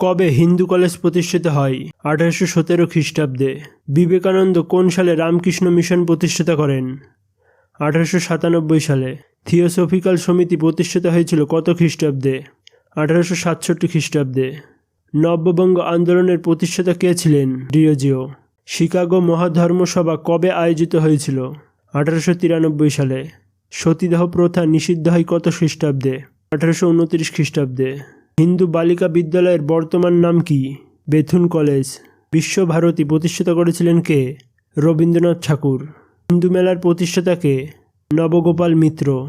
কবে হিন্দু কলেজ প্রতিষ্ঠিত হয়? আঠারোশো সতেরো খ্রিস্টাব্দে। বিবেকানন্দ কোন সালে রামকৃষ্ণ মিশন প্রতিষ্ঠাতা করেন? আঠারোশো সাতানব্বই সালে। থিওসফিক্যাল সমিতি প্রতিষ্ঠিত হয়েছিল কত খ্রিস্টাব্দে? আঠারোশো সাতষট্টি খ্রিস্টাব্দে। নব্যবঙ্গ আন্দোলনের প্রতিষ্ঠাতা কে ছিলেন? ডিওজিও শিকাগো মহাধর্মসভা কবে আয়োজিত হয়েছিল? আঠারোশো তিরানব্বই সালে। সতীদাহ প্রথা নিষিদ্ধ হয় কত খ্রিস্টাব্দে? আঠারোশো উনত্রিশ খ্রিস্টাব্দে। হিন্দু বালিকা বিদ্যালয়ের বর্তমান নাম কি? Bethune college. বিশ্বভারতী প্রতিষ্ঠাতা করেছিলেন কে? রবীন্দ্রনাথ ঠাকুর। হিন্দু মেলার প্রতিষ্ঠাতাকে নবগোপাল মিত্র।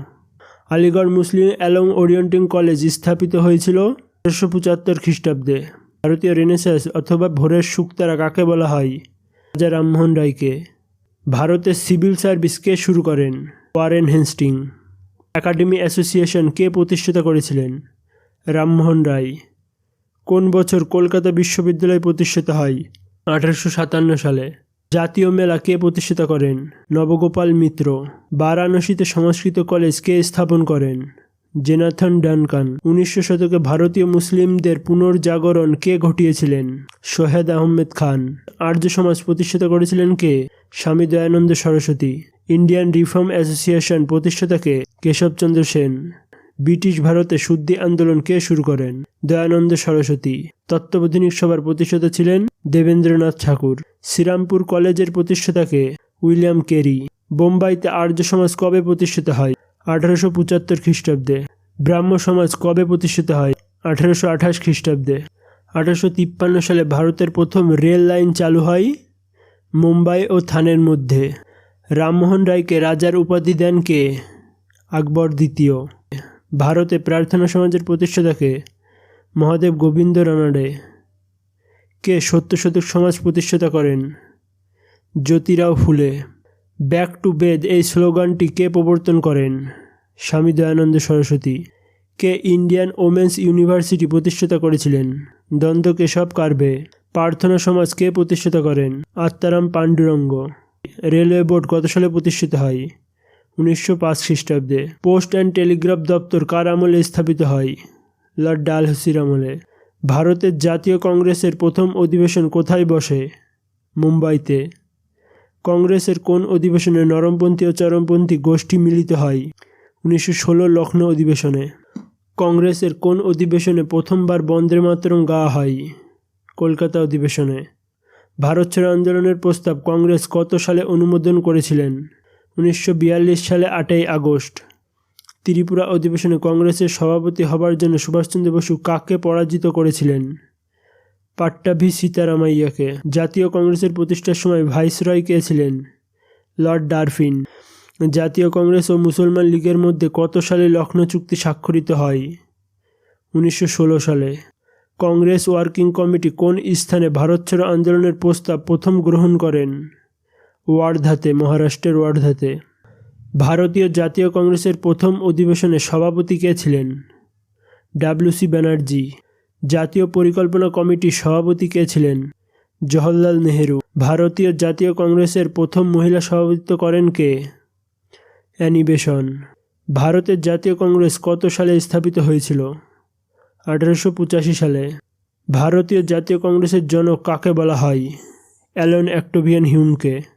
আলিগড় মুসলিম অ্যালং ওরিয়েন্টিং কলেজ স্থাপিত হয়েছিল আঠারোশো পঁচাত্তর খ্রিস্টাব্দে। ভারতীয় রেনেসাস অথবা ভোরের শুক্তারা কাকে বলা হয়? রাজা রামমোহন রায়কে। ভারতের সিভিল সার্ভিস কে শুরু করেন? ওয়ারেন হেনস্টিং। একাডেমি অ্যাসোসিয়েশন কে প্রতিষ্ঠিত করেছিলেন? রামমোহন রায়। কোন বছর কলকাতা বিশ্ববিদ্যালয় প্রতিষ্ঠিত হয়? আঠারোশো সাতান্ন সালে। জাতীয় মেলা কে প্রতিষ্ঠিত করেন? নবগোপাল মিত্র। বারাণসীতে সংস্কৃত কলেজ কে স্থাপন করেন? Jonathan Duncan. উনিশশো শতকে ভারতীয় মুসলিমদের পুনর্জাগরণ কে ঘটিয়েছিলেন? সোহেদ আহমেদ খান। আর্য সমাজ প্রতিষ্ঠিত করেছিলেন কে? Swami Dayananda Saraswati. Indian Reform Association প্রতিষ্ঠাতাকে Keshabchandra Sen. British ভারতে শুদ্ধি আন্দোলন কে শুরু করেন? দয়ানন্দ সরস্বতী। তত্ত্বাবধানিক সভার প্রতিষ্ঠাতা ছিলেন দেবেন্দ্রনাথ ঠাকুর। শ্রীরামপুর কলেজের প্রতিষ্ঠাতাকে উইলিয়াম কেরি। বোম্বাইতে আর্য সমাজ কবে প্রতিষ্ঠিত হয়? আঠারোশো পঁচাত্তর খ্রিস্টাব্দে। ব্রাহ্ম সমাজ কবে প্রতিষ্ঠিত হয়? আঠারোশো আঠাশ খ্রিস্টাব্দে। আঠারোশো তিপ্পান্ন সালে ভারতের প্রথম রেল লাইন চালু হয় মুম্বাই ও থানের মধ্যে। রামমোহন রায়কে রাজার উপাধি দেন কে? আকবর দ্বিতীয়। ভারতে প্রার্থনা সমাজের প্রতিষ্ঠাতাকে মহাদেব গোবিন্দ রানাডে। কে সত্য শতক সমাজ প্রতিষ্ঠাতা করেন? জ্যোতিরাও ফুলে। ব্যাক টু বেদ এই স্লোগানটি কে প্রবর্তন করেন? স্বামী দয়ানন্দ সরস্বতী। কে ইন্ডিয়ান ওমেন্স ইউনিভার্সিটি প্রতিষ্ঠাতা করেছিলেন? দ্বন্দ্ব কেশব কার্ভে প্রার্থনা সমাজ কে প্রতিষ্ঠাতা করেন? আত্মারাম পাণ্ডুরঙ্গ। রেলওয়ে বোর্ড কত সালে প্রতিষ্ঠিত হয়? উনিশশো পাঁচ খ্রিস্টাব্দে পোস্ট অ্যান্ড টেলিগ্রাফ দপ্তর কার আমলে স্থাপিত হয়? লর্ড ডালহসির আমলে। ভারতের জাতীয় কংগ্রেসের প্রথম অধিবেশন কোথায় বসে? মুম্বাইতে। কংগ্রেসের কোন অধিবেশনে নরমপন্থী ও চরমপন্থী গোষ্ঠী মিলিত হয়? উনিশশো ষোলো লখনৌ অধিবেশনে। কংগ্রেসের কোন অধিবেশনে প্রথমবার বন্দে মাতরম গাওয়া হয়? কলকাতা অধিবেশনে। ভারত ছাড়ো আন্দোলনের প্রস্তাব কংগ্রেস কত সালে অনুমোদন করেছিলেন? উনিশশো বিয়াল্লিশ সালে আটই আগস্ট। ত্রিপুরা অধিবেশনে কংগ্রেসের সভাপতি হবার জন্য সুভাষচন্দ্র বসু কাকে পরাজিত করেছিলেন? পাট্টাভি সীতারামাইয়াকে। জাতীয় কংগ্রেসের প্রতিষ্ঠার সময় ভাইসরয় কে ছিলেন? Lord Dufferin. জাতীয় কংগ্রেস ও মুসলমান লীগের মধ্যে কত সালে লখনৌ চুক্তি স্বাক্ষরিত হয়? উনিশশো ষোলো সালে। কংগ্রেস ওয়ার্কিং কমিটি কোন স্থানে ভারত ছাড়ো আন্দোলনের প্রস্তাব প্রথম গ্রহণ করেন? ওয়ার্ধাতে, মহারাষ্ট্রের ওয়ার্ধাতে। ভারতীয় জাতীয় কংগ্রেসের প্রথম অধিবেশনে সভাপতি কে ছিলেন? ডাব্লিউসি ব্যানার্জি। জাতীয় পরিকল্পনা কমিটির সভাপতি কে ছিলেন? জওহরলাল নেহেরু। ভারতীয় জাতীয় কংগ্রেসের প্রথম মহিলা সভাপতিত্ব করেন কে? অ্যানিবেশন। ভারতের জাতীয় কংগ্রেস কত সালে স্থাপিত হয়েছিল? আঠারোশো পঁচাশি সালে। ভারতীয় জাতীয় কংগ্রেসের জনক কাকে বলা হয়? অ্যালন অ্যাক্টোভিয়ান হিউমকে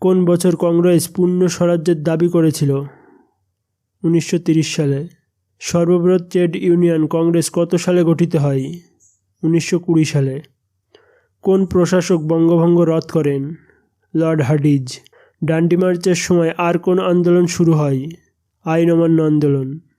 কোন বছর কংগ্রেস পূর্ণ স্বরাজ্যের দাবি করেছিল? উনিশশো সালে। সর্ববৃহৎ ট্রেড ইউনিয়ন কংগ্রেস কত সালে গঠিত হয়? উনিশশো কুড়ি সালে। কোন প্রশাসক বঙ্গভঙ্গ রদ করেন? লর্ড হার্ডিজ ডান্ডি মার্চের সময় আর কোন আন্দোলন শুরু হয়? আইন অমান্য আন্দোলন।